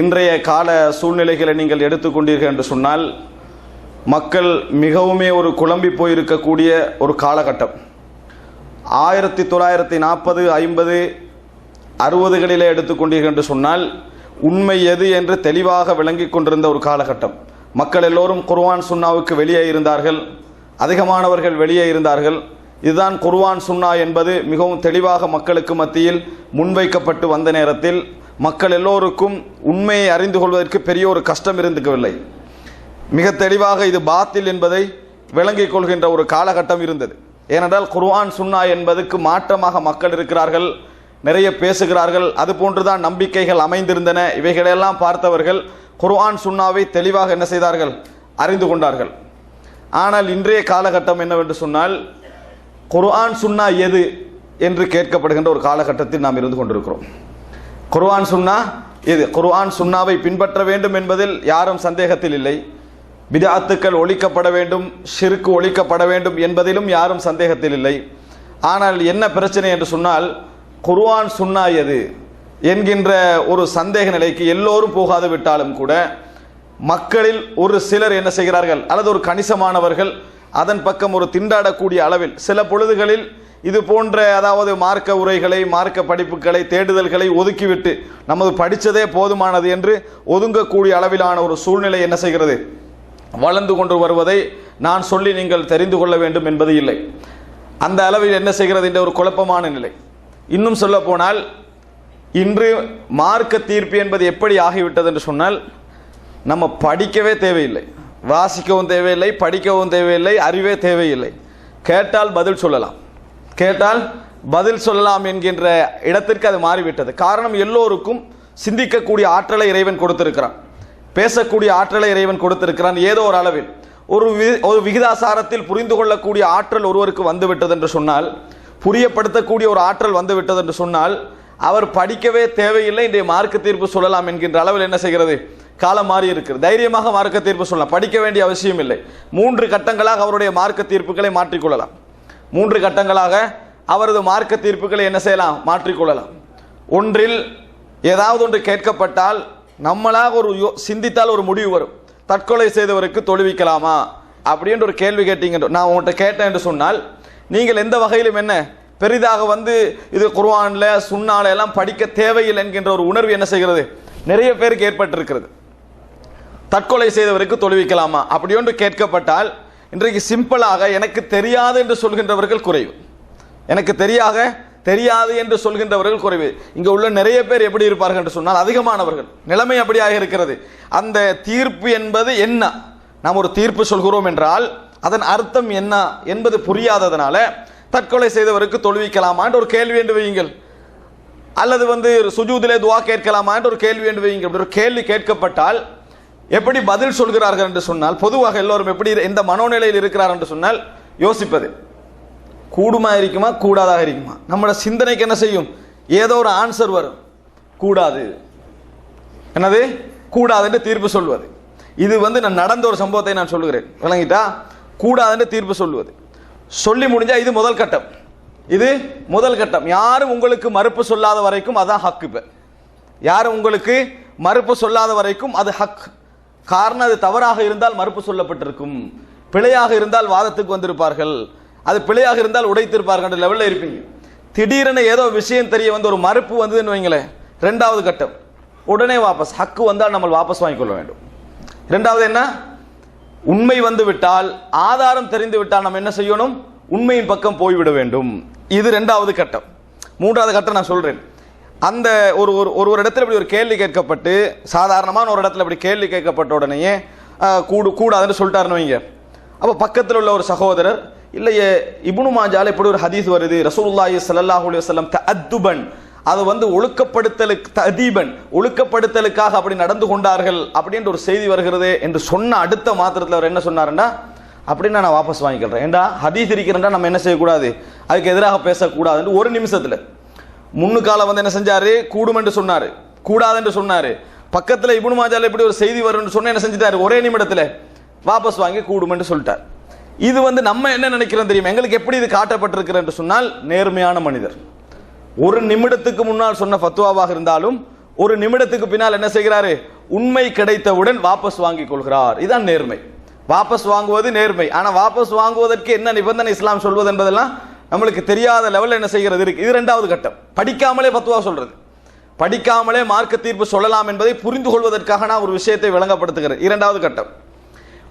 இன்றைய கால சூழ்நிலைகளை நீங்கள் எடுத்துக்கொண்டீர்கள் என்று சொன்னால் மக்கள் மிகவுமே ஒரு குழம்பி போயிருக்கக்கூடிய ஒரு காலகட்டம். ஆயிரத்தி தொள்ளாயிரத்தி நாற்பது ஐம்பது அறுபதுகளிலே எடுத்துக்கொண்டீர்கள் என்று சொன்னால் உண்மை எது என்று தெளிவாக விளங்கிக் கொண்டிருந்த ஒரு காலகட்டம். மக்கள் எல்லோரும் குர்வான் சுன்னாவுக்கு வெளியே இருந்தார்கள். அதிகமானவர்கள் வெளியே இருந்தார்கள். இதுதான் குர்வான் சுன்னா என்பது மிகவும் தெளிவாக மக்களுக்கு மத்தியில் முன்வைக்கப்பட்டு வந்த நேரத்தில் மக்கள் எல்லோருக்கும் உண்மையை அறிந்து கொள்வதற்கு பெரிய ஒரு கஷ்டம் இருந்துக்கவில்லை. மிக தெளிவாக இது பாத்தில் என்பதை விளங்கிக் கொள்கின்ற ஒரு காலகட்டம் இருந்தது. ஏனென்றால் குர்ஆன் சுன்னா என்பதுக்கு மாற்றமாக மக்கள் இருக்கிறார்கள் நிறைய பேசுகிறார்கள் அது போன்றுதான் நம்பிக்கைகள் அமைந்திருந்தன. இவைகளெல்லாம் பார்த்தவர்கள் குர்ஆன் சுன்னாவை தெளிவாக என்ன செய்தார்கள்? அறிந்து கொண்டார்கள். ஆனால் இன்றைய காலகட்டம் என்னவென்று சொன்னால் குர்ஆன் சுன்னா எது என்று கேட்கப்படுகின்ற ஒரு காலகட்டத்தில் நாம் இருந்து கொண்டிருக்கிறோம். குர்ஆன் சுன்னா இது குர்ஆன் சுன்னாவை பின்பற்ற வேண்டும் என்பதில் யாரும் சந்தேகத்தில் இல்லை. விதாத்துக்கள் ஒழிக்கப்பட வேண்டும் ஷிருக்கு ஒழிக்கப்பட வேண்டும் என்பதிலும் யாரும் சந்தேகத்தில் இல்லை. ஆனால் என்ன பிரச்சனை என்று சொன்னால் குர்ஆன் சுன்னா எது என்கின்ற ஒரு சந்தேக நிலைக்கு எல்லோரும் போகாது விட்டாலும் கூட மக்களில் ஒரு சிலர் என்ன செய்கிறார்கள்? அல்லது ஒரு கணிசமானவர்கள் அதன் பக்கம் ஒரு திண்டாடக்கூடிய அளவில் சில பொழுதுகளில் இது போன்ற அதாவது மார்க்க உரைகளை மார்க்க படிப்புகளை தேடுதல்களை ஒதுக்கிவிட்டு நமது படித்ததே போதுமானது என்று ஒதுங்கக்கூடிய அளவிலான ஒரு சூழ்நிலை என்ன செய்கிறது? வளர்ந்து கொண்டு வருவதை நான் சொல்லி நீங்கள் தெரிந்து கொள்ள வேண்டும் என்பது இல்லை. அந்த அளவில் என்ன செய்கிறது என்ற ஒரு குழப்பமான நிலை. இன்னும் சொல்ல போனால் இன்று மார்க்க தீர்ப்பு என்பது எப்படி ஆகிவிட்டது என்று சொன்னால் நம்ம படிக்கவே தேவையில்லை. வாசிக்கவும் தேவையில்லை படிக்கவும் தேவையில்லை அறிவே தேவையில்லை. கேட்டால் பதில் சொல்லலாம். கேட்டால் பதில் சொல்லலாம் என்கின்ற இடத்திற்கு அது மாறிவிட்டது. காரணம் எல்லோருக்கும் சிந்திக்கக்கூடிய ஆற்றலை இறைவன் கொடுத்திருக்கிறான். பேசக்கூடிய ஆற்றலை இறைவன் கொடுத்திருக்கிறான் ஏதோ ஒரு அளவில். ஒரு வி- ஒரு விகிதாசாரத்தில் புரிந்து கொள்ளக்கூடிய ஆற்றல் ஒருவருக்கு வந்துவிட்டது என்று சொன்னால் புரியப்படுத்தக்கூடிய ஒரு ஆற்றல் வந்துவிட்டது என்று சொன்னால் அவர் படிக்கவே தேவையில்லை இன்றைய மார்க்க தீர்ப்பு சொல்லலாம் என்கின்ற அளவில் என்ன செய்கிறது? காலம் மாறி இருக்கிறது. தைரியமாக மார்க்க தீர்ப்பு சொல்லலாம். படிக்க வேண்டிய அவசியம் இல்லை மூன்று கட்டங்களாக அவருடைய மார்க்க தீர்ப்புகளை மாற்றிக்கொள்ளலாம். மூன்று கட்டங்களாக அவரது மார்க்க தீர்ப்புகளை என்ன செய்யலாம்? மாற்றிக்கொள்ளலாம். ஒன்றில் ஏதாவது ஒன்று கேட்கப்பட்டால் நம்மளாக ஒரு யோ- சிந்தித்தால் ஒரு முடிவு வரும். தற்கொலை செய்தவருக்கு தொழுவிக்கலாமா? அப்படின்ற ஒரு கேள்வி கேட்டீங்க நான் உங்கள்கிட்ட கேட்டேன் என்று சொன்னால் நீங்கள் எந்த வகையிலும் என்ன? பெரிதாக வந்து இது குர்வானில் சுன்னால எல்லாம் படிக்க தேவையில்லை என்கின்ற ஒரு உணர்வு என்ன செய்கிறது? நிறைய பேருக்கு ஏற்பட்டிருக்கிறது. தற்கொலை செய்தவருக்கு தொழுவிக்கலாமா? அப்படி ஒன்று கேட்கப்பட்டால் இன்றைக்கு சிம்பிளாக எனக்கு தெரியாது என்று சொல்கின்றவர்கள் குறைவு. எனக்கு தெரியாக தெரியாது என்று சொல்கின்றவர்கள் குறைவு. இங்க உள்ள நிறைய பேர் எப்படி இருப்பார்கள் என்று சொன்னால் அதிகமானவர்கள். நிலைமை அப்படியாக இருக்கிறது. அந்த தீர்ப்பு என்பது என்ன? நாம் ஒரு தீர்ப்பு சொல்கிறோம் என்றால் அதன் அர்த்தம் என்ன என்பது புரியாததுனால தற்கொலை செய்தவருக்கு தொழுவிக்கலாமான்ற ஒரு கேள்வி என்று வையுங்கள். அல்லது வந்து சுஜூதிலே துவா கேட்கலாமா என்று ஒரு கேள்வி என்று வையுங்கள். ஒரு கேள்வி கேட்கப்பட்டால் எப்படி பதில் சொல்கிறார்கள் என்று சொன்னால் பொதுவாக எல்லோரும் எப்படி எந்த மனோநிலையில் இருக்கிறார் என்று சொன்னால் யோசிப்பது. கூடுமா இருக்குமா? கூடாதாக இருக்குமா? நம்மளோட சிந்தனைக்கு என்ன செய்யும்? ஏதோ ஒரு ஆன்சர் வரும். கூடாது. என்னது? கூடாது என்று தீர்ப்பு சொல்வது. இது வந்து நான் நடந்த ஒரு சம்பவத்தை நான் சொல்லுகிறேன். விளங்கிட்டா? கூடாது என்று தீர்ப்பு சொல்லுவது சொல்லி முடிஞ்சா இது முதல் கட்டம். இது முதல் கட்டம். யாரும் உங்களுக்கு மறுப்பு சொல்லாத வரைக்கும் அதான் ஹக்கு இப்போ. யாரும் உங்களுக்கு மறுப்பு சொல்லாத வரைக்கும் அது ஹக் காரணம் அது தவறாக இருந்தால் மறுப்பு சொல்லப்பட்டிருக்கும். பிழையாக இருந்தால் வாதத்துக்கு வந்திருப்பார்கள். அது பிழையாக இருந்தால் உடைத்திருப்பார்கள் லெவலில் இருப்பீங்க. திடீரென ஏதோ விஷயம் தெரிய வந்து ஒரு மறுப்பு வந்ததுன்னு வைங்களேன் ரெண்டாவது கட்டம். உடனே வாபஸ். ஹக்கு வந்தால் நம்ம வாபஸ் வாங்கிக்கொள்ள வேண்டும். ரெண்டாவது என்ன? உண்மை வந்து விட்டால் ஆதாரம் தெரிந்து விட்டால் நம்ம என்ன செய்யணும்? உண்மையின் பக்கம் போய்விட வேண்டும். இது ரெண்டாவது கட்டம். மூன்றாவது கட்டம் நான் சொல்றேன். அந்த ஒரு ஒரு ஒரு ஒரு இடத்துல இப்படி ஒரு கேள்வி கேட்கப்பட்டு சாதாரணமான ஒரு இடத்துல இப்படி கேள்வி கேட்கப்பட்ட உடனேயே கூடு கூடாதுன்னு சொல்லிட்டாருன்னு வைங்க. அப்போ பக்கத்தில் உள்ள ஒரு சகோதரர் இல்லையே இபுனு மாஜால இப்படி ஒரு ஹதீஸ் வருது ரசூலுல்லாஹி சல்லாஹூ அலைஹி வஸல்லம் தஅத்துபன் அது வந்து ஒழுக்கப்படுத்தலுக்கு ததீபன் ஒழுக்கப்படுத்தலுக்காக அப்படி நடந்து கொண்டார்கள் அப்படின்ற ஒரு செய்தி வருகிறது என்று சொன்ன அடுத்த மாத்திரத்தில் அவர் என்ன சொன்னாருன்னா அப்படின்னா நான் வாபஸ் வாங்கிக்கிறேன். ஏண்டா ஹதீஸ் இருக்கிறேன்டா நம்ம என்ன செய்யக்கூடாது? அதுக்கு எதிராக பேசக்கூடாதுன்னு ஒரு நிமிஷத்தில். முன்னுக்கால வந்து என்ன செஞ்சாரு? கூடும் என்று சொன்னாரு. கூடாது என்று சொன்னாரு. பக்கத்துல இப்னு மாஜால இப்படி ஒரு செய்தி வரும்னு சொன்ன என்ன செஞ்சிட்டாரு? ஒரே நிமிடத்துல வாபஸ் வாங்கி கூடும் என்று சொல்லிட்டார். இது வந்து நம்ம என்ன நினைக்கிறோம் தெரியும்? எங்களுக்கு எப்படி இது காட்டப்பட்டிருக்கிற என்று சொன்னால் நேர்மையான மனிதர். ஒரு நிமிடத்துக்கு முன்னால் சொன்ன ஃபத்துவாவாக இருந்தாலும் ஒரு நிமிடத்துக்கு பின்னால் என்ன செய்கிறாரு? உண்மை கிடைத்தவுடன் வாபஸ் வாங்கிக் கொள்கிறார். இதுதான் நேர்மை. வாபஸ் வாங்குவது நேர்மை. ஆனா வாபஸ் வாங்குவதற்கு என்ன நிபந்தனை இஸ்லாம் சொல்வது என்பதெல்லாம் நம்மளுக்கு தெரியாத லெவலில் என்ன செய்கிறது? இருக்கு. இது ரெண்டாவது கட்டம். படிக்காமலே பத்துவா சொல்றது. படிக்காமலே மார்க்க தீர்ப்பு சொல்லலாம் என்பதை புரிந்து கொள்வதற்காக நான் ஒரு விஷயத்தை விளங்கப்படுத்துகிறேன். இரண்டாவது கட்டம்.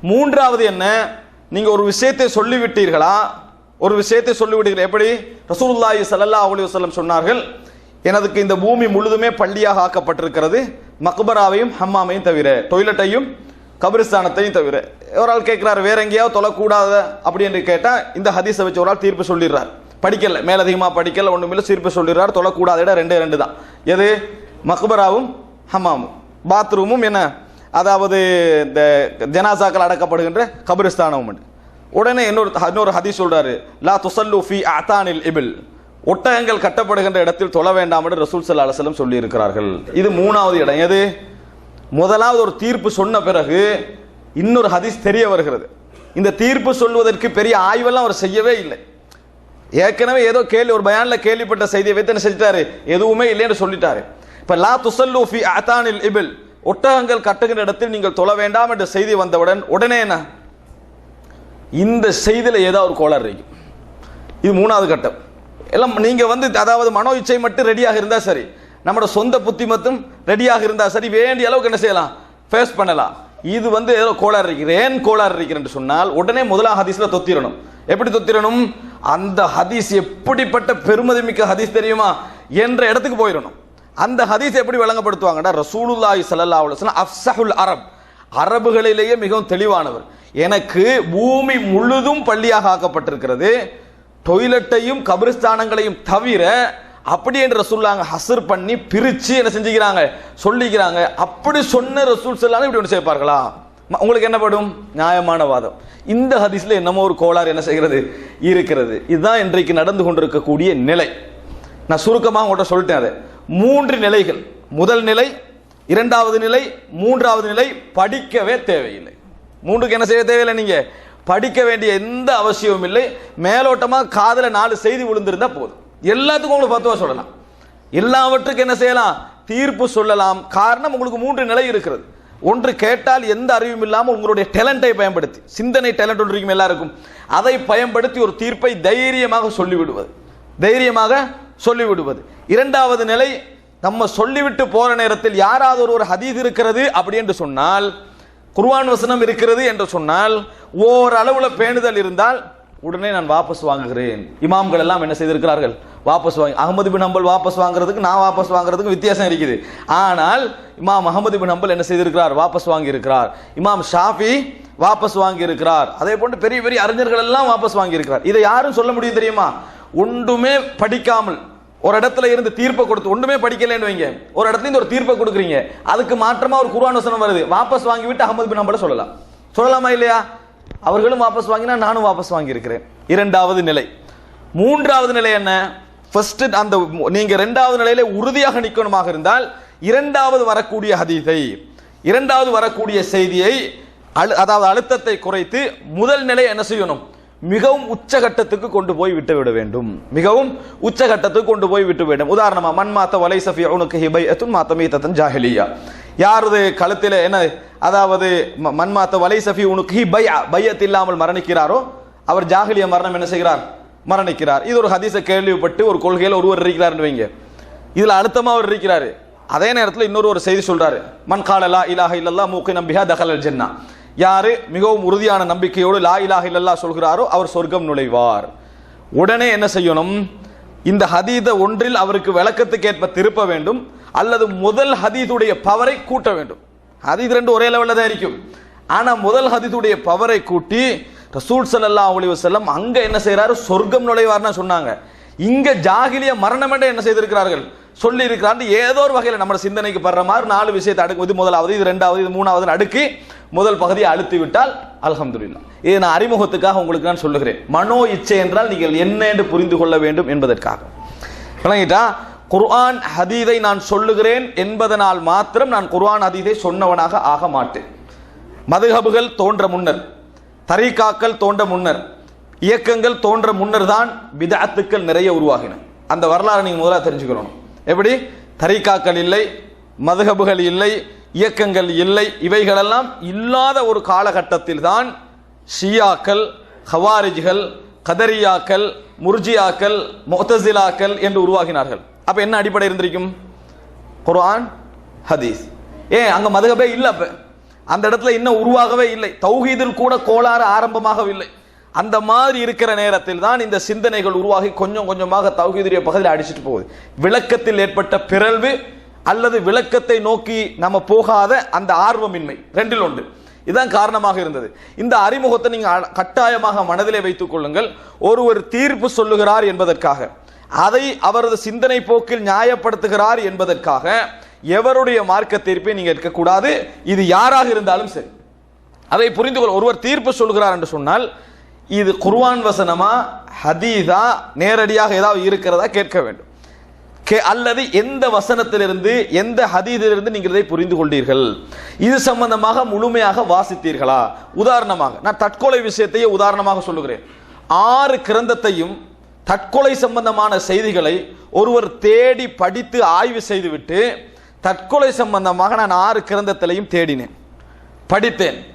மூன்றாவது என்ன? நீங்கள் ஒரு விஷயத்தை சொல்லிவிட்டீர்களா? ஒரு விஷயத்தை சொல்லிவிட்டீர்கள். எப்படி? ரசூலுல்லாஹி சல்லா அலி வசலம் சொன்னார்கள் எனதுக்கு இந்த பூமி முழுதுமே பள்ளியாக ஆக்கப்பட்டிருக்கிறது. மக்பராவையும் ஹம்மாமையும் தவிர டொய்லெட்டையும் கபிரிஸ்தானத்தையும் தவிர ஒரு ஆள் கேட்குறாரு வேற எங்கேயாவது தொழக்கூடாத? அப்படி என்று இந்த ஹதீஸை வச்சு ஒரு ஆள் தீர்ப்பு சொல்லிடுறார். படிக்கல மேலதிகமாக படிக்கல ஒன்றுமில்ல தீர்ப்பு சொல்லிடுறார். தொழக்கூடாத இடம் ரெண்டே ரெண்டு தான். எது? மக்பராவும் ஹமாமும். பாத்ரூமும் என்ன? அதாவது இந்த ஜனாசாக்கள் அடக்கப்படுகின்ற கபிரிஸ்தானமும் உண்டு. உடனே இன்னொரு இன்னொரு ஹதீஸ் சொல்கிறாரு லா துசல்லு ஃபி அத்தானில் இபில். ஒட்டகங்கள் கட்டப்படுகின்ற இடத்தில் தொழ வேண்டாம் என்று ரசூல் சல்லா அலுவலம் சொல்லியிருக்கிறார்கள். இது மூணாவது இடம். எது? முதலாவது ஒரு தீர்ப்பு சொன்ன பிறகு இன்னொரு ஹதீஸ் தெரிய வருகிறது. இந்த தீர்ப்பு சொல்வதற்கு பெரிய ஆய்வெல்லாம் அவர் செய்யவே இல்லை. ஏற்கனவே ஏதோ கேள்வி ஒரு பயானில் கேள்விப்பட்ட செய்தியை வைத்து என்ன செஞ்சிட்டாரு? எதுவுமே இல்லைன்னு சொல்லிட்டாரு. இப்போ லா துசல்லு ஃபி அத்தானில் இபில் ஒட்டகங்கள் கட்டுகின்ற இடத்தில் நீங்கள் தொழ வேண்டாம் என்ற செய்தி வந்தவுடன் உடனே என்ன? இந்த செய்தியில் ஏதாவது ஒரு கோளாறு இருக்கும் இது மூணாவது கட்டம். எல்லாம் நீங்கள் வந்து அதாவது மனோ இச்சை மட்டும் ரெடியாக இருந்தால் சரி. நம்மளோட சொந்த புத்தி மட்டும் ரெடியாக இருந்தால் சரி வேண்டிய அளவுக்கு என்ன செய்யலாம்? ஃபேஸ் பண்ணலாம். இது வந்து ஏதோ கோளாறு இருக்குது ஏன் கோளாறு இருக்கிறேன் சொன்னால் உடனே முதலாக ஹதீஸில் தொத்திரணும். எப்படி தொத்திரணும்? அந்த ஹதீஸ் எப்படிப்பட்ட பெருமதி மிக்க ஹதீஸ் தெரியுமா? என்ற இடத்துக்கு போயிடணும் அந்த ஹதீஸ் எப்படி விளங்கப்படுத்துவாங்கடா ரசூலுல்லாஹி சல்லா அலைஹி வஸல்லம் அரப். அரபுகளிலேயே மிகவும் தெளிவானவர். எனக்கு பூமி முழுதும் பள்ளியாக ஆக்கப்பட்டிருக்கிறது. டொய்லெட்டையும் கபிரிஸ்தானங்களையும் தவிர அப்படி என்று ரசூல்லாங்க ஹசர் பண்ணி பிரித்து என்ன செஞ்சுக்கிறாங்க? சொல்லிக்கிறாங்க. அப்படி சொன்ன ரசூல் சொல்லாங்க இப்படி ஒன்று சேர்ப்பார்களா உங்களுக்கு என்ன படும்? நியாயமான வாதம். இந்த ஹதீஸில் என்னமோ ஒரு கோளாறு என்ன செய்கிறது? இருக்கிறது. இதுதான் இன்றைக்கு நடந்து கொண்டிருக்கக்கூடிய நிலை. நான் சுருக்கமாக உங்கள்கிட்ட சொல்லிட்டேன் அதை. மூன்று நிலைகள். முதல் நிலை இரண்டாவது நிலை மூன்றாவது நிலை படிக்கவே தேவையில்லை. மூன்றுக்கு என்ன செய்ய தேவையில்லை நீங்கள் படிக்க வேண்டிய எந்த அவசியமும் இல்லை. மேலோட்டமாக காதில் நாலு செய்தி விழுந்திருந்தால் போதும். எல்லாத்துக்கும் உங்களுக்கு பத்துவா சொல்லலாம். எல்லாவற்றுக்கும் என்ன செய்யலாம்? தீர்ப்பு சொல்லலாம். காரணம் உங்களுக்கு மூன்று நிலை இருக்கிறது. ஒன்று கேட்டால் எந்த அறிவும் இல்லாமல் உங்களுடைய டேலண்டை பயன்படுத்தி சிந்தனை டேலண்ட் ஒன்று இருக்கும் எல்லாருக்கும் அதை பயன்படுத்தி ஒரு தீர்ப்பை தைரியமாக சொல்லிவிடுவது. தைரியமாக சொல்லிவிடுவது. இரண்டாவது நிலை நம்ம சொல்லிவிட்டு போற நேரத்தில் யாராவது ஒரு ஒரு ஹதீத் இருக்கிறது அப்படி என்று சொன்னால் குர்வான் வசனம் இருக்கிறது என்று சொன்னால் ஓரளவுல பேணுதல் இருந்தால் உடனே நான் வாபஸ் வாங்குகிறேன். இமாம்கள் எல்லாம் என்ன செய்திருக்கிறார்கள்? வாபஸ் வாங்கி அகமது பின் ஹம்பல் வாபஸ் வாங்குறதுக்கு நான் வாபஸ் வாங்குறதுக்கு வித்தியாசம் இருக்குது. ஆனால் இமாம் அகமது பின் ஹம்பல் என்ன செய்திருக்கிறார்? வாபஸ் வாங்கியிருக்கிறார். இமாம் ஷாஃபி வாபஸ் வாங்கியிருக்கிறார். அதே போன்று பெரிய பெரிய அறிஞர்கள் எல்லாம் வாபஸ் வாங்கியிருக்கிறார். இதை யாரும் சொல்ல முடியும் தெரியுமா? ஒன்றுமே படிக்காமல் ஒரு இடத்துல இருந்து தீர்ப்பை கொடுத்து ஒன்றுமே படிக்கலைன்னு வைங்க. ஒரு இடத்துல இருந்து ஒரு தீர்ப்பை கொடுக்குறீங்க. அதுக்கு மாற்றமாக ஒரு குர்ஆன் வசனம் வருது. வாபஸ் வாங்கி விட்டு அகமது பின் ஹம்பல சொல்லலாம். சொல்லலாமா இல்லையா? அவர்களும் வாபஸ் வாங்கினா நானும் வாபஸ் வாங்கியிருக்கிறேன். இரண்டாவது நிலை. மூன்றாவது நிலை என்ன? ஃபர்ஸ்ட் அந்த நீங்க இரண்டாவது நிலையில உறுதியாக நிற்கணுமாக இருந்தால் இரண்டாவது வரக்கூடிய அதிதை இரண்டாவது வரக்கூடிய செய்தியை அழு- அதாவது அழுத்தத்தை குறைத்து முதல் நிலை என்ன செய்யணும்? மிகவும் உச்சகட்டத்துக்கு கொண்டு போய் விட்டு விட வேண்டும். மிகவும் உச்சகட்டத்துக்கு கொண்டு போய் விட்டு வேண்டும். உதாரணமா மண் மாத்த வலை சஃபி உனக்கு ஹிபை எத்துன் மாத்தமீத்தன் ஜாஹிலியா. யாரது கழுத்தில் என்ன அதாவது ம- வலை சஃபி உனக்கு ஹி பை பையத் இல்லாமல் மரணிக்கிறாரோ அவர் ஜாஹிலிய மரணம் என்ன செய்கிறார்? மரணிக்கிறார். இது ஒரு ஹதீஸை கேள்விப்பட்டு ஒரு கொள்கையில் ஒருவர் இருக்கிறார்னு வைங்க. இதில் அழுத்தமாக அவர் இருக்கிறாரு. அதே நேரத்தில் இன்னொரு ஒரு செய்தி சொல்கிறாரு மன் காலலா இலாஹ இல்லல்லா மூக்கி நம்பியா தகலல் ஜென்னா. யாரு மிகவும் உறுதியான நம்பிக்கையோடு லா இலாஹ இல்லல்லா சொல்கிறாரோ அவர் சொர்க்கம் நுழைவார். உடனே என்ன செய்யணும்? இந்த ஹதீத ஒன்றில் அவருக்கு விளக்கத்துக்கு ஏற்ப திருப்ப வேண்டும். அல்லது முதல் ஹதீதுடைய பவரை கூட்ட வேண்டும். ஹதீத் ரெண்டு ஒரே லெவலில் தான் இருக்கும். ஆனால் முதல் ஹதீதுடைய பவரை கூட்டி ரசூல் சல்லா அலைஹி வஸல்லம் அங்கே என்ன செய்கிறாரு சொர்க்கம் நுழைவார்னு சொன்னாங்க. இங்கே ஜாகிலிய மரணம் என்ன செய்திருக்கிறார்கள்? சொல்லி இருக்கிறாரு ஏதோ ஒரு வகையில் நம்ம சிந்தனைக்கு படுற மாதிரி நாலு விஷயத்தை அடுக்குவது முதலாவது இது ரெண்டாவது இது மூணாவது அடுக்கி முதல் பகுதியை அழுத்தி விட்டால் அல்ஹம்துலில்லாஹ். இது நான் அறிமுகத்துக்காக உங்களுக்கு நான் சொல்லுகிறேன். மனோ இச்சை என்றால் நீங்கள் என்ன என்று புரிந்து கொள்ள வேண்டும் என்பதற்காக. விளங்கிட்டா? குர்ஆன் ஹதீதை நான் சொல்லுகிறேன் என்பதனால் மாத்திரம் நான் குர்ஆன் ஹதீதை சொன்னவனாக ஆக மாட்டேன். மதுஹபுகள் தோன்ற முன்னர் தரீகாக்கள் தோன்ற முன்னர் இயக்கங்கள் தோன்ற முன்னர் தான் விதாத்துக்கள் நிறைய உருவாகின. அந்த வரலாறு நீங்கள் முதலாக தெரிஞ்சுக்கணும். எப்படி? தரீகாக்கள் இல்லை மதுகபுகள் இல்லை இயக்கங்கள் இல்லை இவைகளெல்லாம் இல்லாத ஒரு காலகட்டத்தில் தான் ஷியாக்கள் ஹவாரிஜ்கள் கதரியாக்கள் முர்ஜியாக்கள் மொத்தசிலாக்கள் என்று உருவாகினார்கள். அப்போ என்ன அடிப்படை இருந்திருக்கும்? குர்ஆன் ஹதீஸ். ஏன் அங்கே மதுகபே இல்லை அப்போ. அந்த இடத்துல இன்னும் உருவாகவே இல்லை. தௌஹீதில் கூட கோளாறு ஆரம்பமாகவில்லை. அந்த மாதிரி இருக்கிற நேரத்தில் தான் இந்த சிந்தனைகள் உருவாகி கொஞ்சம் கொஞ்சமாக தௌஹீதுடைய பகுதியில் அடிச்சிட்டு போகுது. விளக்கத்தில் ஏற்பட்ட பிறழ்வு அல்லது விளக்கத்தை நோக்கி நம்ம போகாத அந்த ஆர்வமின்மை ரெண்டில் ஒன்று. இதுதான் காரணமாக இருந்தது. இந்த அறிமுகத்தை நீங்கள் அ- கட்டாயமாக மனதிலே வைத்துக் கொள்ளுங்கள். ஒருவர் தீர்ப்பு சொல்லுகிறார் என்பதற்காக. அதை அவரது சிந்தனை போக்கில் நியாயப்படுத்துகிறார் என்பதற்காக எவருடைய மார்க்க தீர்ப்பை நீங்கள் இருக்கக்கூடாது இது யாராக இருந்தாலும் சரி. அதை புரிந்து கொள் ஒருவர் தீர்ப்பு சொல்கிறார் என்று சொன்னால் இது குர்வான் வசனமா ஹதீதா நேரடியாக ஏதாவது இருக்கிறதா கேட்க வேண்டும். கே அல்லது எந்த வசனத்திலிருந்து எந்த ஹதீதிலிருந்து நீங்கள் இதை புரிந்து கொண்டீர்கள்? இது சம்பந்தமாக முழுமையாக வாசித்தீர்களா? உதாரணமாக நான் தற்கொலை விஷயத்தையே உதாரணமாக சொல்லுகிறேன். ஆறு கிரந்தத்தையும் தற்கொலை சம்பந்தமான செய்திகளை ஒருவர் தேடி படித்து ஆய்வு செய்துவிட்டு தற்கொலை சம்பந்தமாக நான் ஆறு கிரந்தத்திலையும் தேடினேன். படித்தேன்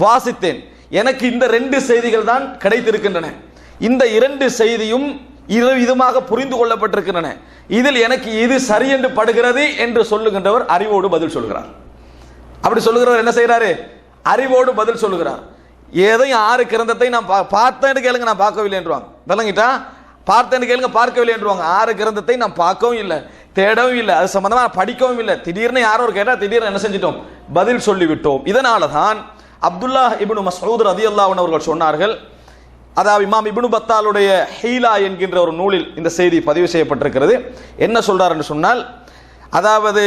வாசித்தேன். எனக்கு இந்த ரெண்டு செய்திகள் தான் கிடைத்திருக்கின்றன. இந்த இரண்டு செய்தியும் இரு விதமாக புரிந்து கொள்ளப்பட்டிருக்கின்றன. இதில் எனக்கு இது சரி என்று படுகிறது என்று சொல்லுகின்றவர் அறிவோடு பதில் சொல்கிறார். அப்படி சொல்லுகிறவர் என்ன செய்கிறாரு? அறிவோடு பதில் சொல்லுகிறார். ஏதையும் ஆறு கிரந்தத்தை நான் பா- பார்த்தேன்னு கேளுங்க நான் பார்க்கவில்லை என்றுவாங்க விளங்கிட்டா? பார்த்தேன்னு கேளுங்க பார்க்கவில்லை என்றுவாங்க ஆறு கிரந்தத்தை நான் பார்க்கவும் இல்லை தேடவும் இல்லை. அது சம்மந்தமாக படிக்கவும் இல்லை. திடீர்னு யாரோ ஒரு கேட்டால் திடீர்னு என்ன செஞ்சிட்டோம்? பதில் சொல்லிவிட்டோம். இதனால தான் அப்துல்லா இப்னு மசூத் ரதி அல்லாவன் அவர்கள் சொன்னார்கள் அதாவது இமாம் இப்னு பத்தாலுடைய ஹீலா என்கின்ற ஒரு நூலில் இந்த செய்தி பதிவு செய்யப்பட்டிருக்கிறது. என்ன சொல்றார் என்று சொன்னால் அதாவது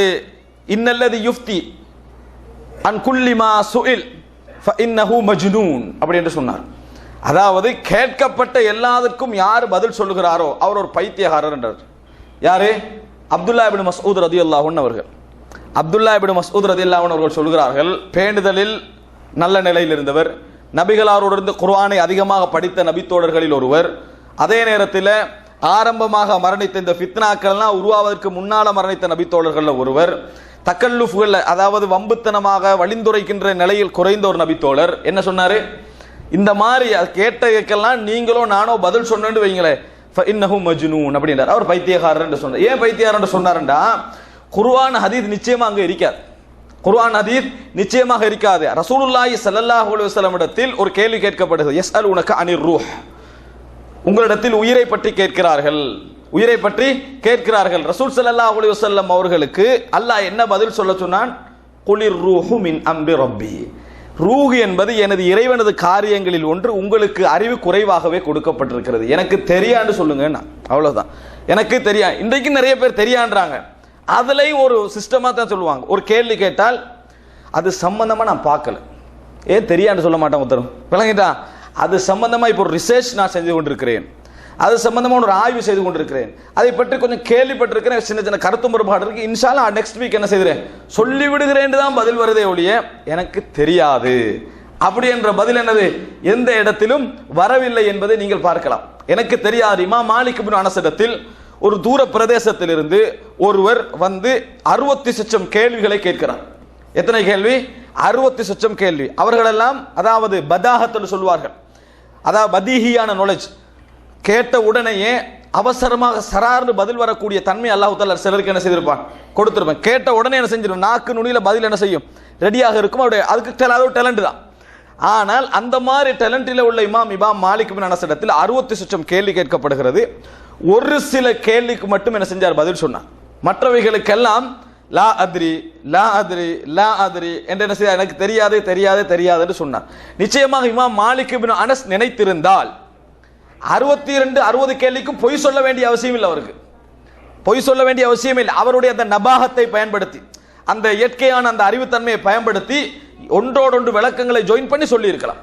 இன்னல்லது யுஃப்தி அன் குல்லிமா சுஇல் ஃபஇன்னஹு மஜ்னூன் அப்படி என்று சொன்னார். அதாவது கேட்கப்பட்ட எல்லாத்துக்கும் யார் பதில் சொல்லுகிறாரோ அவர் ஒரு பைத்தியகாரர் என்றார். யாரு? அப்துல்லா இபின் மசூத் ரதி அல்லாஹன் அவர்கள். அப்துல்லா இபின் மசூத் ரதி அல்லாஹன் அவர்கள் சொல்கிறார்கள் பேணுதலில் நல்ல நிலையில் இருந்தவர் நபிகளாரோடு இருந்து குர்ஆனை அதிகமாக படித்த நபித்தோழர்களில் ஒருவர் அதே நேரத்தில் ஆரம்பமாக மரணித்த இந்த ஃபித்னாக்கள்லாம் உருவாவதற்கு முன்னால் மரணித்த நபித்தோழர்களில் ஒருவர் தக்கல்லுஃப்கள் அதாவது வம்புத்தனமாக வழிந்துரைக்கின்ற நிலையில் குறைந்த ஒரு நபித்தோழர் என்ன சொன்னார்? இந்த மாதிரி கேட்டதுக்கெல்லாம் நீங்களோ நானோ பதில் சொன்னேன்னு வைங்களேன் இன்னஹும் மஜ்னூன் அப்படின்றார். அவர் பைத்தியகாரர் என்று சொன்னார். ஏன் பைத்தியகாரன் சொன்னார்டா குர்வான் ஹதீத் நிச்சயமா அங்கே இருக்காது. குர்வான் ஹதீத் நிச்சயமாக இருக்காது. ரசூலுல்லாஹி சல்லல்லாஹு அலைஹி வஸல்லம் இடத்தில் ஒரு கேள்வி கேட்கப்படுகிறது. எஸ் அல் உனக்கு அனிர் ரூஹ். உங்களிடத்தில் உயிரை பற்றி கேட்கிறார்கள். உயிரை பற்றி கேட்கிறார்கள். ரசூல் சல்லல்லாஹு அலைஹி வஸல்லம் அவர்களுக்கு அல்லாஹ் என்ன பதில் சொல்ல சொன்னான்? குளிர் ரூஹு மின் அம்ரி ரப்பி. ரூஹ் என்பது எனது இறைவனது காரியங்களில் ஒன்று உங்களுக்கு அறிவு குறைவாகவே கொடுக்கப்பட்டிருக்கிறது. எனக்கு தெரியான்னு சொல்லுங்க அவ்வளவுதான். எனக்கு தெரியா இன்றைக்கு நிறைய பேர் தெரியான்றாங்க. அதுலேயும் ஒரு சிஸ்டமாக தான் சொல்லுவாங்க. ஒரு கேள்வி கேட்டால் அது சம்மந்தமாக நான் பார்க்கல. ஏன் தெரியான்னு சொல்ல மாட்டேன் உத்தரம் விளங்கிட்டா? அது சம்மந்தமாக இப்போ ஒரு ரிசர்ச் நான் செஞ்சு கொண்டிருக்கிறேன். அது சம்பந்தமாக ஒரு ஆய்வு செய்து கொண்டிருக்கிறேன். அதை பற்றி கொஞ்சம் கேள்விப்பட்டிருக்கிறேன். சின்ன சின்ன கருத்து முறைப்பாடு இருக்கு. இன்ஷாலா நெக்ஸ்ட் வீக் என்ன செய்கிறேன்? சொல்லிவிடுகிறேன் தான் பதில் வருதே ஒழிய எனக்கு தெரியாது. அப்படி என்ற பதில் என்னது? எந்த இடத்திலும் வரவில்லை என்பதை நீங்கள் பார்க்கலாம். எனக்கு தெரியாது. இமா மாலிக் பின் அனசிடத்தில் ஒரு தூர பிரதேசத்திலிருந்து ஒருவர் வந்து அறுபத்தி சச்சம் கேள்விகளை கேட்கிறார். எத்தனை கேள்வி? அறுபத்தி சச்சம் கேள்வி. அவர்களெல்லாம் அதாவது பதாகத்தில் சொல்வார்கள். அதாவது பதீகியான நாலேஜ் கேட்ட உடனேயே அவசரமாக சரார்னு பதில் வரக்கூடிய தன்மை அல்லாஹ் சிலருக்கு என்ன செய்திருப்பான்? கொடுத்துருப்பேன். கேட்ட உடனே என்ன செஞ்சிடும் நாக்கு நுனியில் பதில் என்ன செய்யும்? ரெடியாக இருக்கும். அவருடைய அதுக்கு டெல- அது டேலண்ட் தான். ஆனால் அந்த மாதிரி டேலண்டில் உள்ள இமாம் இமாம் மாலிக் பின் அனசிடத்தில் இடத்தில் அறுபத்தி சுற்றம் கேள்வி கேட்கப்படுகிறது. ஒரு சில கேள்விக்கு மட்டும் என்ன செஞ்சார்? பதில் சொன்னார். மற்றவைகளுக்கெல்லாம் லா அத்ரி லா அத்ரி லா அத்ரி என்று என்ன செய்தார்? எனக்கு தெரியாது தெரியாது தெரியாதுன்னு சொன்னார். நிச்சயமாக இமாம் மாலிக் பின் அனஸ் நினைத்திருந்தால் அறுபத்தி ரெண்டு அறுபது கேள்விக்கும் பொய் சொல்ல வேண்டிய அவசியம் இல்லை அவருக்கு. பொய் சொல்ல வேண்டிய அவசியம் இல்லை. அவருடைய அந்த நபாகத்தை பயன்படுத்தி அந்த இயற்கையான அந்த அறிவுத்தன்மையை பயன்படுத்தி ஒன்றோடொன்று விளக்கங்களை ஜாயின் பண்ணி சொல்லியிருக்கலாம்.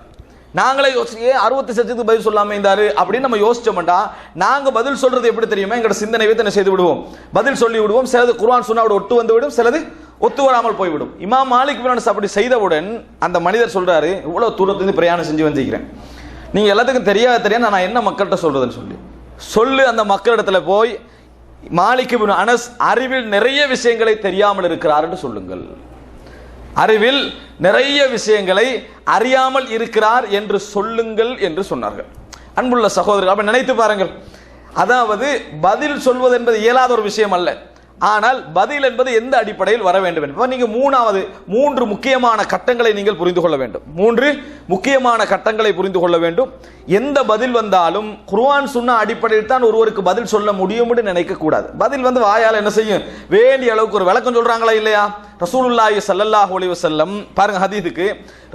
நாங்களே யோசிச்சு ஏன் அறுபத்தி சதத்துக்கு பதில் சொல்லாம இருந்தாரு அப்படின்னு நம்ம யோசிச்சோம்டா நாங்க பதில் சொல்றது எப்படி தெரியுமா? எங்களோட சிந்தனை வைத்து செய்து விடுவோம்? பதில் சொல்லி விடுவோம். சிலது குர்ஆன் சொன்னாவோட ஒட்டு வந்து விடும் சிலது ஒத்து வராமல் போய்விடும் இமாம் மாலிக் பின் அப்படி செய்தவுடன் அந்த மனிதர் சொல்றாரு இவ்வளவு தூரத்துலேருந்து பிரயாணம் செஞ்சு வந்திருக்கிறேன். நீங்கள் எல்லாத்துக்கும் தெரியாத தெரியாது நான் என்ன மக்கள்கிட்ட சொல்கிறதுன்னு சொல்லி. சொல்லு அந்த மக்களிடத்துல போய் மாலிக் அனஸ் அறிவில் நிறைய விஷயங்களை தெரியாமல் இருக்கிறார் என்று சொல்லுங்கள். அறிவில் நிறைய விஷயங்களை அறியாமல் இருக்கிறார் என்று சொல்லுங்கள் என்று சொன்னார்கள். அன்புள்ள சகோதரர்கள் அப்ப நினைத்து பாருங்கள். அதாவது பதில் சொல்வது என்பது இயலாத ஒரு விஷயம் அல்ல. ஆனால் பதில் என்பது எந்த அடிப்படையில் வர வேண்டும் என்பது. நீங்கள் மூணாவது மூன்று முக்கியமான கட்டங்களை நீங்கள் புரிந்து கொள்ள வேண்டும். மூன்று முக்கியமான கட்டங்களை புரிந்து கொள்ள வேண்டும். எந்த பதில் வந்தாலும் குர்வான் சொன்ன அடிப்படையில் தான் ஒருவருக்கு பதில் சொல்ல முடியும்னு நினைக்க கூடாது பதில் வந்து வாயால் என்ன செய்யும்? வேண்டிய அளவுக்கு ஒரு விளக்கம் சொல்றாங்களா இல்லையா? ரசூலுல்லாஹி சல்லல்லாஹ் அலைஹி வஸல்லம் பாருங்க ஹதீதுக்கு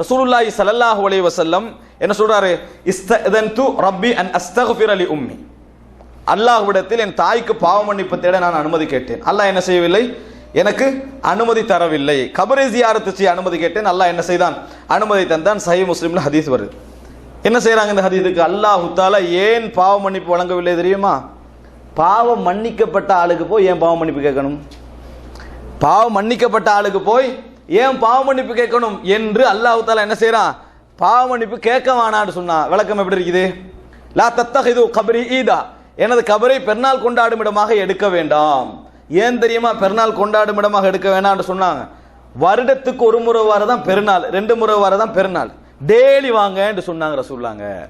ரசூலுல்லாஹி சல்லல்லாஹ் அலைஹி வஸல்லம் என்ன சொல்றாரு? இஸ்ததன்து ரப்பி அன் அஸ்தக்ஃபிர லி உம்மி. அல்லாஹ்விடத்தில் என் தாய்க்கு பாவ மன்னிப்பு தேட நான் அனுமதி கேட்டேன். அல்லாஹ் என்ன செய்யவில்லை? எனக்கு அனுமதி தரவில்லை. கபரை ஜியாரத்து செய்ய அனுமதி கேட்டேன். அல்லாஹ் என்ன செய்தான்? அனுமதி தந்தான். சஹி முஸ்லீம்ல ஹதீஸ் வருது. என்ன செய்கிறாங்க இந்த ஹதீஸுக்கு? அல்லாஹ் தாலா ஏன் பாவ மன்னிப்பு வழங்கவில்லை தெரியுமா? பாவம் மன்னிக்கப்பட்ட ஆளுக்கு போய் ஏன் பாவ மன்னிப்பு கேட்கணும்? பாவம் மன்னிக்கப்பட்ட ஆளுக்கு போய் ஏன் பாவ மன்னிப்பு கேட்கணும் என்று அல்லாஹுத்தால தாலா என்ன செய்கிறான் பாவ மன்னிப்பு கேட்க வேணான்னு சொன்னா விளக்கம் எப்படி இருக்குது? லா தத்தகிது கபரி ஈதா. எனது கபரை பெருநாள் கொண்டாடும் இடமாக எடுக்க வேண்டாம். ஏன் தெரியுமா? பெருநாள் கொண்டாடும் இடமாக எடுக்க வேண்டாம்னு சொன்னாங்க. வருடத்துக்கு ஒரு முறை வரதான் பெருநாள். ரெண்டு முறை வரதான் பெருநாள். டெய்லி வாங்கன்னு சொன்னாங்க ரசூல்லாங்க.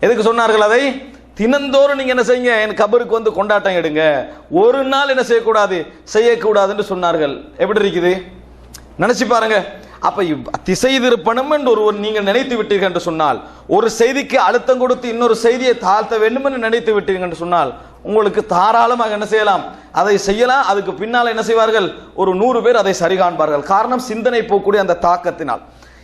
எதுக்கு சொன்னார்கள் அதை? தினந்தோறும் நீங்க என்ன செய்யுங்க? என் கபருக்கு வந்து கொண்டாட்டம் எடுங்க. ஒரு நாள் என்ன செய்யக்கூடாது? செய்யக்கூடாதுன்னு சொன்னார்கள். எப்படி இருக்குது? நினைச்சு பாருங்க. அப்ப இவ்- திசை திருப்பணும் என்று ஒருவர் நீங்கள் நினைத்து விட்டீர்கள் என்று சொன்னால் ஒரு செய்திக்கு அழுத்தம் கொடுத்து இன்னொரு செய்தியை தாழ்த்த வேண்டும் என்று நினைத்து விட்டீர்கள் என்று சொன்னால் உங்களுக்கு தாராளமாக என்ன செய்யலாம்? அதை செய்யலாம். அதுக்கு பின்னால் என்ன செய்வார்கள்? ஒரு நூறு பேர் அதை சரி காண்பார்கள் காரணம் சிந்தனை போகக்கூடிய அந்த தாக்கத்தினால்.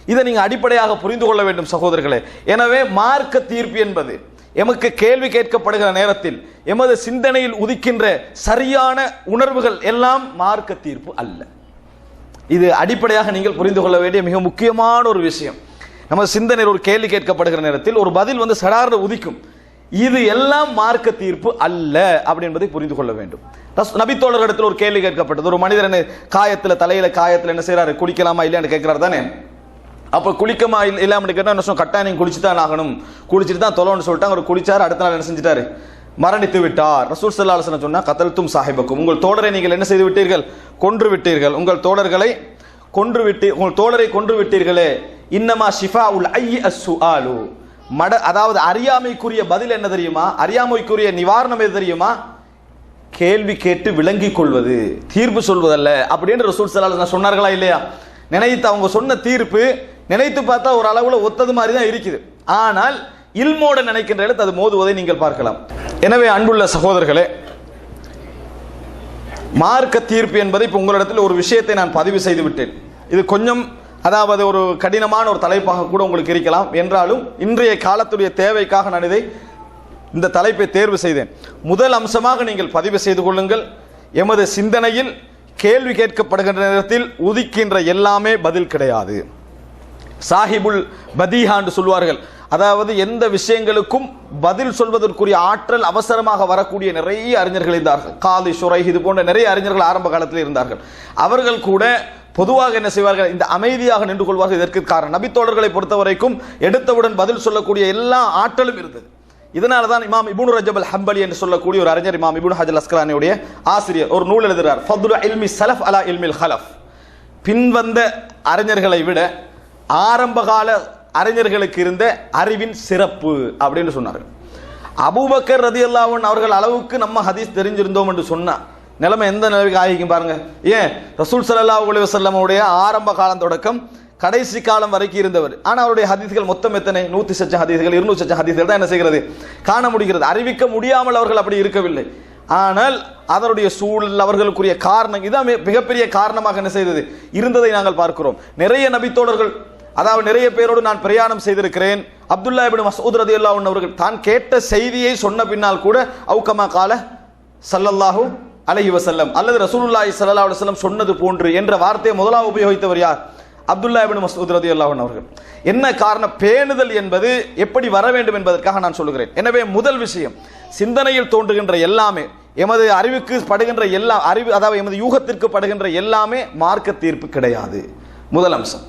இதை நீங்கள் அடிப்படையாக புரிந்து கொள்ள வேண்டும் சகோதரர்களே. எனவே மார்க்க தீர்ப்பு என்பது எமக்கு கேள்வி கேட்கப்படுகிற நேரத்தில் எமது சிந்தனையில் உதிக்கின்ற சரியான உணர்வுகள் எல்லாம் மார்க்க தீர்ப்பு அல்ல. இது அடிப்படையாக நீங்கள் புரிந்து கொள்ள வேண்டிய மிக முக்கியமான ஒரு விஷயம். நம்ம சிந்தனையில் ஒரு கேள்வி கேட்கப்படுகிற நேரத்தில் ஒரு பதில் வந்து சடார்னு உதிக்கும். இது எல்லாம் மார்க்க தீர்ப்பு அல்ல அப்படி என்பதை புரிந்து கொள்ள வேண்டும். நபித்தோழர்களிடத்தில் ஒரு கேள்வி கேட்கப்பட்டது. ஒரு மனிதர் என்ன காயத்தில் தலையில காயத்தில் என்ன செய்யறாரு குளிக்கலாமா இல்லையான்னு கேட்கிறார் தானே? அப்ப குளிக்கமா இல்லாமல் இல்லாம கேட்டா என்ன சொன்னோம் கட்டாயம் நீங்க குளிச்சு தான் ஆகணும். குளிச்சுட்டு தான் தொலைன்னு சொல்லிட்டாங்க. அவர் குளிச்சார் அடுத்த நாள் என்ன செஞ்சிட்டாரு? மரணித்து விட்டார் ரசூல் சல்லா அலுவலம் சொன்னால் சொன்னா கத்தல்தும் சாஹிபக்கும். உங்கள் தோழரை நீங்கள் என்ன செய்து விட்டீர்கள் கொன்று விட்டீர்கள் உங்கள் தோழர்களை கொன்று விட்டு உங்கள் தோழரை கொன்று விட்டீர்களே இன்னமா ஷிஃபா உல் ஐ ஆலு மட அதாவது அறியாமைக்குரிய பதில் என்ன தெரியுமா? அறியாமைக்குரிய நிவாரணம் எது தெரியுமா? கேள்வி கேட்டு விளங்கிக் கொள்வது. தீர்ப்பு சொல்வதல்ல. அப்படின்னு ரசூல் ஸல்லல்லாஹு சொன்னார்களா இல்லையா? நினைத்து அவங்க சொன்ன தீர்ப்பு நினைத்து பார்த்தா ஒரு அளவில் ஒத்தது மாதிரி தான் இருக்குது. ஆனால் இல்மோட நினைக்கின்ற இடத்து அது மோதுவதை நீங்கள் பார்க்கலாம். எனவே அன்புள்ள சகோதரர்களே மார்க்க தீர்ப்பு என்பதை இப்போ உங்களிடத்தில் ஒரு விஷயத்தை நான் பதிவு செய்து விட்டேன் இது கொஞ்சம் அதாவது ஒரு கடினமான ஒரு தலைப்பாக கூட உங்களுக்கு இருக்கலாம். என்றாலும் இன்றைய காலத்துடைய தேவைக்காக நான் இதை இந்த தலைப்பை தேர்வு செய்தேன். முதல் அம்சமாக நீங்கள் பதிவு செய்து கொள்ளுங்கள். எமது சிந்தனையில் கேள்வி கேட்கப்படுகின்ற நேரத்தில் உதிக்கின்ற எல்லாமே பதில் கிடையாது. சாஹிபுல் பதீஹா என்று சொல்வார்கள். அதாவது எந்த விஷயங்களுக்கும் பதில் சொல்வதற்குரிய ஆற்றல் அவசரமாக வரக்கூடிய நிறைய அறிஞர்கள் இருந்தார்கள். காதி சுரை இது போன்ற நிறைய அறிஞர்கள் ஆரம்ப காலத்தில் இருந்தார்கள். அவர்கள் கூட பொதுவாக என்ன செய்வார்கள்? இந்த அமைதியாக நின்று கொள்வார்கள். இதற்கு காரணம். நபித்தோழர்களை பொறுத்தவரைக்கும் எடுத்தவுடன் பதில் சொல்லக்கூடிய எல்லா ஆற்றலும் இருந்தது. இதனால தான் இமாம் இபுனு ரஜபல் ஹம்பலி என்று சொல்லக்கூடிய ஒரு அறிஞர் இமாம் இபுன் ஹஜல் அஸ்கலானியுடைய ஆசிரியர் ஒரு நூல் எழுதுகிறார் ஃபதுல் இல்மி சலஃப் அலா இல்மில் ஹலஃப். பின்வந்த அறிஞர்களை விட ஆரம்பகால அறிஞர்களுக்கு இருந்த அறிவின் சிறப்பு அப்படின்னு சொன்னார்கள் அபூபக்கர் ரதி அவர்கள் அளவுக்கு நம்ம ஹதீஸ் தெரிஞ்சிருந்தோம் என்று சொன்னா நிலைமை எந்த நிலைமைக்கு ஆகிக்கும் பாருங்க. ஏன்? ரசூல் சல்லா அலைஹி வஸல்லமுடைய ஆரம்ப காலம் தொடக்கம் கடைசி காலம் வரைக்கும் இருந்தவர். ஆனால் அவருடைய ஹதீஸ்கள் மொத்தம் எத்தனை? நூத்தி சச்சம் ஹதீஸ்கள் இருநூறு சச்ச ஹதீஸ்கள் தான் என்ன செய்கிறது? காண முடிகிறது. அறிவிக்க முடியாமல் அவர்கள் அப்படி இருக்கவில்லை. ஆனால் அதனுடைய சூழல் அவர்களுக்குரிய காரணம் இதான் மிகப்பெரிய காரணமாக என்ன செய்தது? இருந்ததை நாங்கள் பார்க்கிறோம். நிறைய நபித்தோழர்கள் அதாவது நிறைய பேரோடு நான் பிரயாணம் செய்திருக்கிறேன். அப்துல்லா இபின் மசூத் ரதி அல்லா அவர்கள் தான் கேட்ட செய்தியை சொன்ன பின்னால் கூட அவுக்கமா கால சல்லல்லாஹூ அலஹி வசல்லம் அல்லது ரசூலுல்லாஹி சல்லா அலுவலம் சொன்னது போன்று என்ற வார்த்தையை முதலாக உபயோகித்தவர் யார்? அப்துல்லா இபின் மசூத் ரதி அவர்கள். என்ன காரணம் பேணுதல் என்பது எப்படி வர வேண்டும் என்பதற்காக நான் சொல்லுகிறேன். எனவே முதல் விஷயம் சிந்தனையில் தோன்றுகின்ற எல்லாமே எமது அறிவுக்கு படுகின்ற எல்லா அறிவு அதாவது எமது யூகத்திற்கு படுகின்ற எல்லாமே மார்க்க தீர்ப்பு கிடையாது. முதல் அம்சம்.